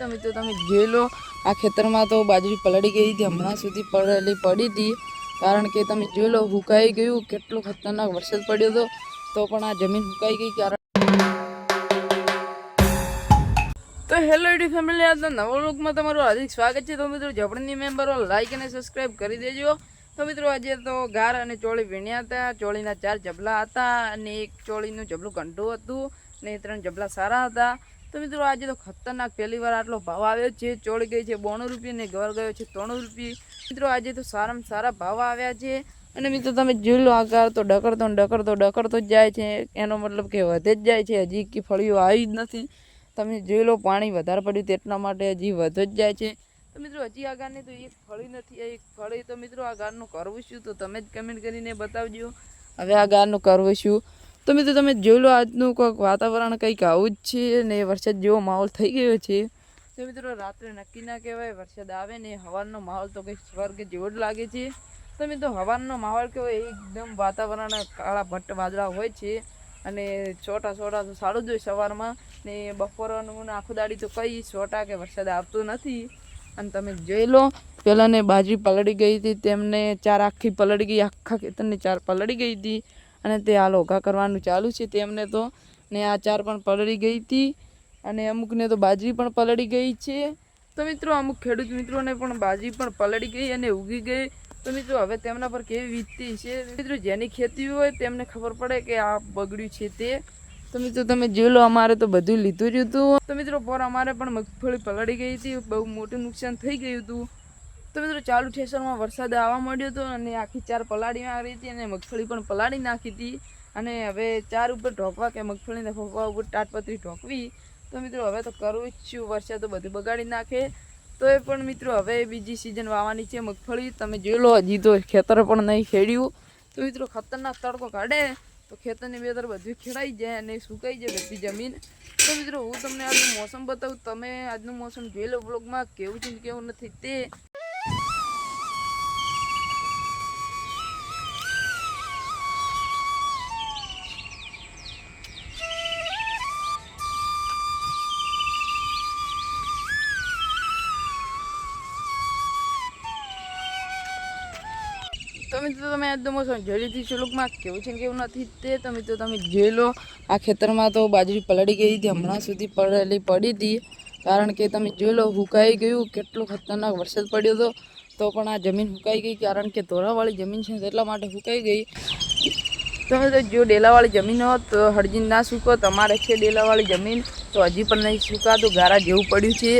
તમે તો તમે જોઈ લો, આ ખેતરમાં તો બાજરી પલળી ગઈ હતી, હમણાં સુધી પડેલી પડી હતી. કારણ કે તમે જોઈ લો, હુકાઈ ગયું, કેટલો ખતરનાક વરસાદ પડ્યો હતો. તો પણ આ જમીન હુકાઈ ગઈ, કારણ તો હેલો યુટ્યુબ ફેમિલી, આજના નવો લોકમાં તમારું હાર્દિક સ્વાગત છે. તો મિત્રો, જબરદસ્તી મેમ્બરો લાઈક અને સબસ્ક્રાઈબ કરી દેજો. તો મિત્રો, આજે તો ગાર અને ચોળી વીણ્યા હતા. ચોળીના ચાર જબલા હતા અને એક ચોળીનું જબલું ઘંટું હતું ને ત્રણ જબલા સારા હતા. તો મિત્રો આજે તો ખતરનાક પહેલી વાર આટલો ભાવ આવ્યો છે, ચોળી ગઈ છે, બોણું રૂપિયા ને ગવર ગયો છે, ત્રણ રૂપિયા. મિત્રો આજે તો સારામાં સારા ભાવ આવ્યા છે. અને મિત્રો તમે જોઈ લો આકાર તો ડકડતો ને ડકડતો ડકરતો જ જાય છે. એનો મતલબ કે વધે જ જાય છે. હજી કે ફળીઓ આવી જ નથી. તમે જોઈ લો પાણી વધારે પડ્યું તેટલા માટે હજી વધે જ જાય છે. તો મિત્રો હજી આ ગારની તો એક ફળી નથી એક ફળી તો મિત્રો આ ગારનું કરવું શું? તો તમે જ કમેન્ટ કરીને બતાવજો. હવે આ ગારનું કરવું શું? તો મિત્રો તમે જોઈ લો આજનું કોઈક વાતાવરણ, કંઈક આવું જ છે ને વરસાદ જેવો માહોલ થઈ ગયો છે. તો મિત્રો રાત્રે નક્કી ના કહેવાય, વરસાદ આવે ને હવાનો માહોલ તો કંઈક સ્વર્ગ જેવો જ લાગે છે. તો મિત્રો હવાનો માહોલ કહેવાય એકદમ વાતાવરણ કાળા ભટ્ટ વાદળા હોય છે અને છોટા છોટા તો સારું જ હોય સવારમાં ને બપોરનું આખું દાડી તો કઈ છોટા કે વરસાદ આવતો નથી. અને તમે જોઈ લો પહેલાંને બાજરી પલળી ગઈ હતી, તેમને ચાર આખી પલળી ગઈ, આખા ખેતરને ચાર પલળી ગઈ હતી. અને તે હાલ ઓઘા કરવાનું ચાલુ છે. તેમને તો ને આ ચાર પણ પલળી ગઈ હતી અને અમુકને તો બાજરી પણ પલળી ગઈ છે. તો મિત્રો, અમુક ખેડૂત મિત્રોને પણ બાજરી પણ પલળી ગઈ અને ઉગી ગઈ. તો મિત્રો, હવે તેમના પર કેવી વીતતી છે? મિત્રો, જેની ખેતી હોય તેમને ખબર પડે કે આ બગડ્યું છે તે. તો મિત્રો, તમે જોઈ લો, અમારે તો બધું લીધું જ હતું. તો મિત્રો પર અમારે પણ મગફળી પલળી ગઈ હતી. બહુ મોટું નુકસાન થઈ ગયું હતું. તો મિત્રો, ચાલુ ઠેસરમાં વરસાદ આવવા માંડ્યો હતો અને આખી ચાર પલાળી મારી હતી અને મગફળી પણ પલાળી નાખી હતી. અને હવે ચાર ઉપર ઢોકવા કે મગફળીને ફોકવા ઉપર ટાટપત્રી ઢોકવી. તો મિત્રો, હવે તો કરવું જ છું. વરસાદ તો બધું બગાડી નાખે. તો એ પણ મિત્રો, હવે બીજી સિઝન વાવવાની છે મગફળી. તમે જોઈ લો, હજી તો ખેતર પણ નહીં ખેડ્યું. તો મિત્રો, ખતરનાક તડકો કાઢે તો ખેતરની બેતર બધું ખેડાઈ જાય અને સુકાઈ જાય બધી જમીન. તો મિત્રો, હું તમને આજનું મોસમ બતાવું. તમે આજનું મોસમ જોઈ લો બ્લોગમાં કેવું છે કેવું નથી તે. તો મિત્રો તમે આજનો મોસમ જલ્દીથી સુલુકમાં કેવું છે ને કેવું નથી તે. તો મિત્રો તમે જોઈ લો, આ ખેતરમાં તો બાજરી પલળી ગઈ હતી, હમણાં સુધી પડેલી પડી હતી. કારણ કે તમે જોઈ લો, હુકાઈ ગયું, કેટલો ખતરનાક વરસાદ પડ્યો હતો. તો પણ આ જમીન હુકાઈ ગઈ, કારણ કે ધોરાવાળી જમીન છે એટલા માટે હુકાઈ ગઈ. તમે તો જો ડેલાવાળી જમીન હોત, તો હળજી ના સૂકો, તમારે છે ડેલાવાળી જમીન. તો હજી પણ નહીં સુકાતું, ગારા જેવું પડ્યું છે.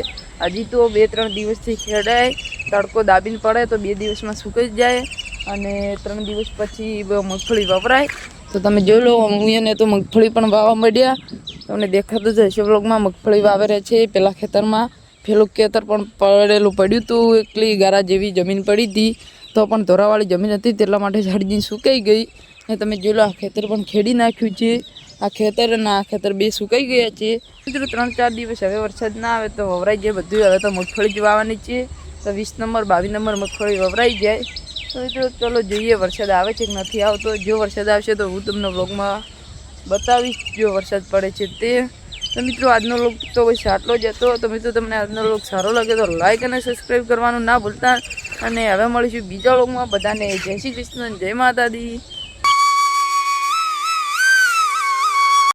હજી તો બે ત્રણ દિવસથી ખેડાય, તડકો દાબીને પડે, તો બે દિવસમાં સુકાઈ જ જાય. અને ત્રણ દિવસ પછી મગફળી વપરાય. તો તમે જોઈ લો એને તો મગફળી પણ વાવવા માંડ્યા. તમને દેખાતું જ હશે બ્લોગમાં મગફળી વાવેરે છે પેલા ખેતરમાં. પેલું ખેતર પણ પડેલું પડ્યું હતું એકલી ગારા જેવી જમીન પડી હતી. તો પણ ધોરાવાળી જમીન હતી, તેટલા માટે ઝાડજી સુકાઈ ગઈ. અને તમે જોઈ લો, આ ખેતર પણ ખેડી નાખ્યું છે. આ ખેતર અને આ ખેતર બે સુકાઈ ગયા છે. મિત્રો, ત્રણ ચાર દિવસ હવે વરસાદ ના આવે તો વવરાઈ જાય બધું. હવે તો મગફળી જ વાવવાની છે. તો વીસ નંબર, બાવીસ નંબર મગફળી વવરાઈ જાય. તો મિત્રો ચલો જોઈએ, વરસાદ આવે છે કે નથી આવતો. જો વરસાદ આવશે તો હું તમને વ્લોગમાં બતાવીશ જો વરસાદ પડે છે તે. તો મિત્રો, આજનો લોક તો બસ આટલો જ હતો. તો મિત્રો, તમને આજનો લોક સારો લાગે તો લાઈક અને સબસ્ક્રાઈબ કરવાનું ના ભૂલતા. અને હવે મળીશું બીજા લોકમાં બધાને જય શ્રી કૃષ્ણ, જય માતાજી.